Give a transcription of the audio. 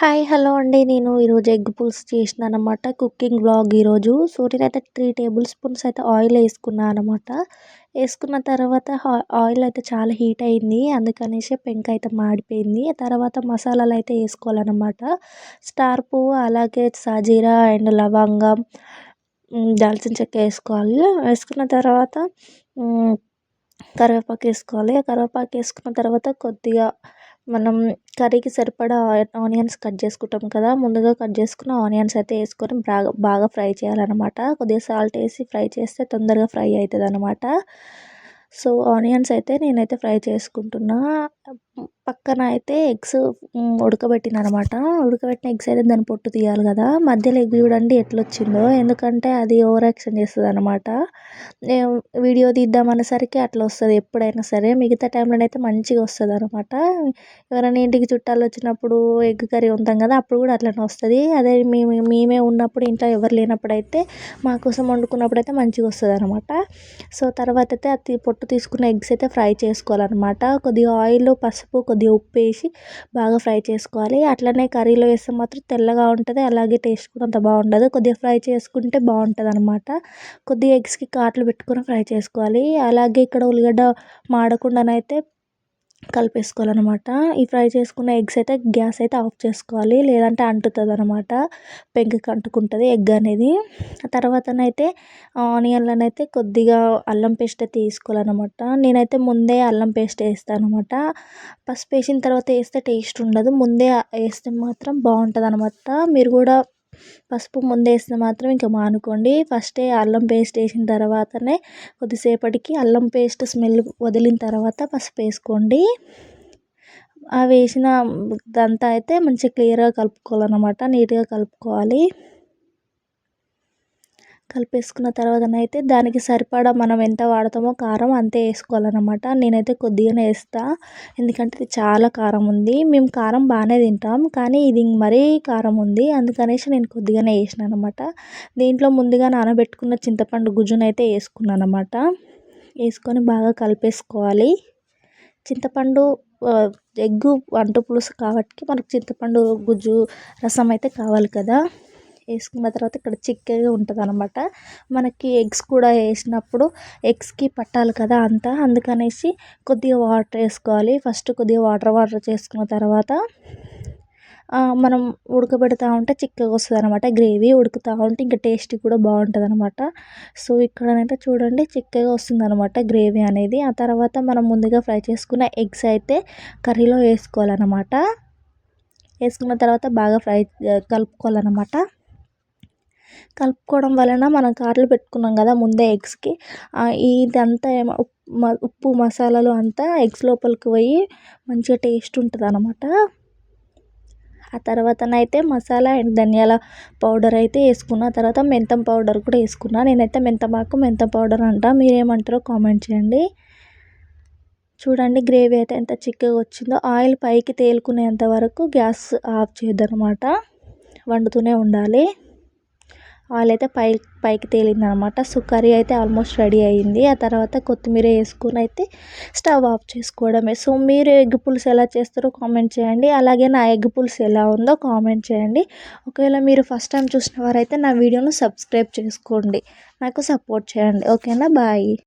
Hi hello అండి. నేను ఈరోజు ఎగ్ పులుసు చేసినాను అనమాట కుకింగ్ బ్లాగ్ ఈరోజు. సో నేనైతే త్రీ టేబుల్ స్పూన్స్ అయితే ఆయిల్ వేసుకున్నాను అనమాట వేసుకున్న తర్వాత ఆయిల్ అయితే చాలా హీట్ అయింది. అందుకనేసి పెంక అయితే మాడిపోయింది. తర్వాత మసాలాలు అయితే వేసుకోవాలన్నమాట. స్టార్ పువ్వు అలాగే సాజీరా అండ్ లవంగం దాల్చిన చెక్క వేసుకోవాలి. వేసుకున్న తర్వాత కరివేపాకు వేసుకోవాలి. కరివేపాకు వేసుకున్న తర్వాత కొద్దిగా మనం కర్రీకి సరిపడా ఆనియన్స్ కట్ చేసుకుంటాం కదా ముందుగా కట్ చేసుకున్న ఆనియన్స్ అయితే వేసుకొని బాగా బాగా ఫ్రై చేయాలన్నమాట. కొద్దిగా సాల్ట్ వేసి ఫ్రై చేస్తే తొందరగా ఫ్రై అవుతుంది అనమాట సో ఆనియన్స్ అయితే నేనైతే ఫ్రై చేసుకుంటున్నా. పక్కన అయితే ఎగ్స్ ఉడకబెట్టిన అనమాట ఉడకబెట్టిన ఎగ్స్ అయితే దాని పొట్టు తీయాలి కదా. మధ్యలో ఎగ్ చూడండి ఎట్లా వచ్చిందో ఎందుకంటే అది ఓవర్ యాక్షన్ చేస్తుంది అనమాట వీడియో తీద్దాం అనేసరికి అట్లా వస్తుంది. ఎప్పుడైనా సరే మిగతా టైంలో అయితే మంచిగా వస్తుంది అనమాట ఎవరైనా ఇంటికి చుట్టాలు వచ్చినప్పుడు ఎగ్ కర్రీ ఉంటాం కదా అప్పుడు కూడా అట్లనే వస్తుంది. అదే మేము మేమే ఉన్నప్పుడు ఇంట్లో ఎవరు లేనప్పుడు అయితే మా కోసం వండుకున్నప్పుడు అయితే మంచిగా వస్తుంది అనమాట సో తర్వాత అయితే అది పొట్టు తీసుకున్న ఎగ్స్ అయితే ఫ్రై చేసుకోవాలన్నమాట. కొద్దిగా ఆయిల్ పసుపు కొద్దిగా ఉప్పు వేసి బాగా ఫ్రై చేసుకోవాలి. అట్లనే కర్రీలో వేస్తే మాత్రం తెల్లగా ఉంటుంది. అలాగే టేస్ట్ కూడా అంత బాగుండదు. కొద్దిగా ఫ్రై చేసుకుంటే బాగుంటుంది అనమాట కొద్దిగా ఎగ్స్కి కాట్లు పెట్టుకొని ఫ్రై చేసుకోవాలి. అలాగే ఇక్కడ ఉల్లిగడ్డ మాడకుండానైతే కలిపేసుకోవాలన్నమాట. ఈ ఫ్రై చేసుకున్న ఎగ్స్ అయితే గ్యాస్ అయితే ఆఫ్ చేసుకోవాలి. లేదంటే అంటుతుంది అనమాట పెంకకి అంటుకుంటుంది ఎగ్ అనేది. తర్వాతనైతే ఆనియన్లను అయితే కొద్దిగా అల్లం పేస్ట్ అయితే తీసుకోవాలన్నమాట. నేనైతే ముందే అల్లం పేస్ట్ వేస్తాను అనమాట పసుపు వేసిన తర్వాత వేస్తే టేస్ట్ ఉండదు. ముందే వేస్తే మాత్రం బాగుంటుంది అనమాట మీరు కూడా పసుపు ముందే వేస్తే మాత్రం ఇంకా మానుకోండి. ఫస్టే అల్లం పేస్ట్ వేసిన తర్వాతనే కొద్దిసేపటికి అల్లం పేస్ట్ స్మెల్ వదిలిన తర్వాత పసుపు వేసుకోండి. ఆ వేసిన దంతా అయితే మంచిగా క్లియర్గా కలుపుకోవాలన్నమాట. నీట్గా కలుపుకోవాలి. కలిపేసుకున్న తర్వాతనైతే దానికి సరిపడా మనం ఎంత వాడతామో కారం అంతే వేసుకోవాలన్నమాట. నేనైతే కొద్దిగానే వేస్తాను ఎందుకంటే ఇది చాలా కారం ఉంది. మేము కారం బాగానే తింటాం. కానీ ఇది మరీ కారం ఉంది. అందుకనేసి నేను కొద్దిగానే వేసిన అనమాట దీంట్లో ముందుగా నానబెట్టుకున్న చింతపండు గుజ్జును అయితే వేసుకున్నాను అనమాట వేసుకొని బాగా కలిపేసుకోవాలి. చింతపండు ఎగ్గు వంట పులుసు కాబట్టి మనకు చింతపండు గుజ్జు రసం అయితే కావాలి కదా. వేసుకున్న తర్వాత ఇక్కడ చిక్కగా ఉంటుంది అనమాట మనకి ఎగ్స్ కూడా వేసినప్పుడు ఎగ్స్కి పట్టాలి కదా అంతా. అందుకనేసి కొద్దిగా వాటర్ వేసుకోవాలి. ఫస్ట్ కొద్దిగా వాటర్ వాటర్ చేసుకున్న తర్వాత మనం ఉడకబెడతా ఉంటే చిక్కగా వస్తుంది అనమాట గ్రేవీ ఉడుకుతూ ఉంటే ఇంకా టేస్ట్ కూడా బాగుంటుంది అనమాట సో ఇక్కడనైతే చూడండి చిక్కగా వస్తుంది అనమాట గ్రేవీ అనేది. ఆ తర్వాత మనం ముందుగా ఫ్రై చేసుకున్న ఎగ్స్ అయితే కర్రీలో వేసుకోవాలన్నమాట. వేసుకున్న తర్వాత బాగా ఫ్రై కలుపుకోవాలన్నమాట. కలుపుకోవడం వలన మనం కాట్లు పెట్టుకున్నాం కదా ముందే ఎగ్స్కి. ఇదంతా ఏమో ఉప్పు మసాలాలు అంతా ఎగ్స్ లోపలికి పోయి మంచిగా టేస్ట్ ఉంటుంది అనమాట ఆ తర్వాతనైతే మసాలా అండ్ ధనియాల పౌడర్ అయితే వేసుకున్న తర్వాత మెంతం పౌడర్ కూడా వేసుకున్నా. నేనైతే మెంతమాకు మెంతం పౌడర్ అంట. మీరేమంటారో కామెంట్ చేయండి. చూడండి గ్రేవీ అయితే ఎంత చిక్కగా వచ్చిందో. ఆయిల్ పైకి తేలుకునేంత వరకు గ్యాస్ ఆఫ్ చేయొద్దనమాట వండుతూనే ఉండాలి. ఆయిల్ అయితే పై పైకి తేలింది అనమాట సో కర్రీ అయితే ఆల్మోస్ట్ రెడీ అయింది. ఆ తర్వాత కొత్తిమీర వేసుకొని అయితే స్టవ్ ఆఫ్ చేసుకోవడమే. సో మీరు ఎగ్ పులుసు ఎలా చేస్తారో కామెంట్ చేయండి. అలాగే నా ఎగ్ పులుసు ఎలా ఉందో కామెంట్ చేయండి. ఒకవేళ మీరు ఫస్ట్ టైం చూసిన వారైతే నా వీడియోను సబ్స్క్రైబ్ చేసుకోండి. నాకు సపోర్ట్ చేయండి. ఓకేనా? బాయ్.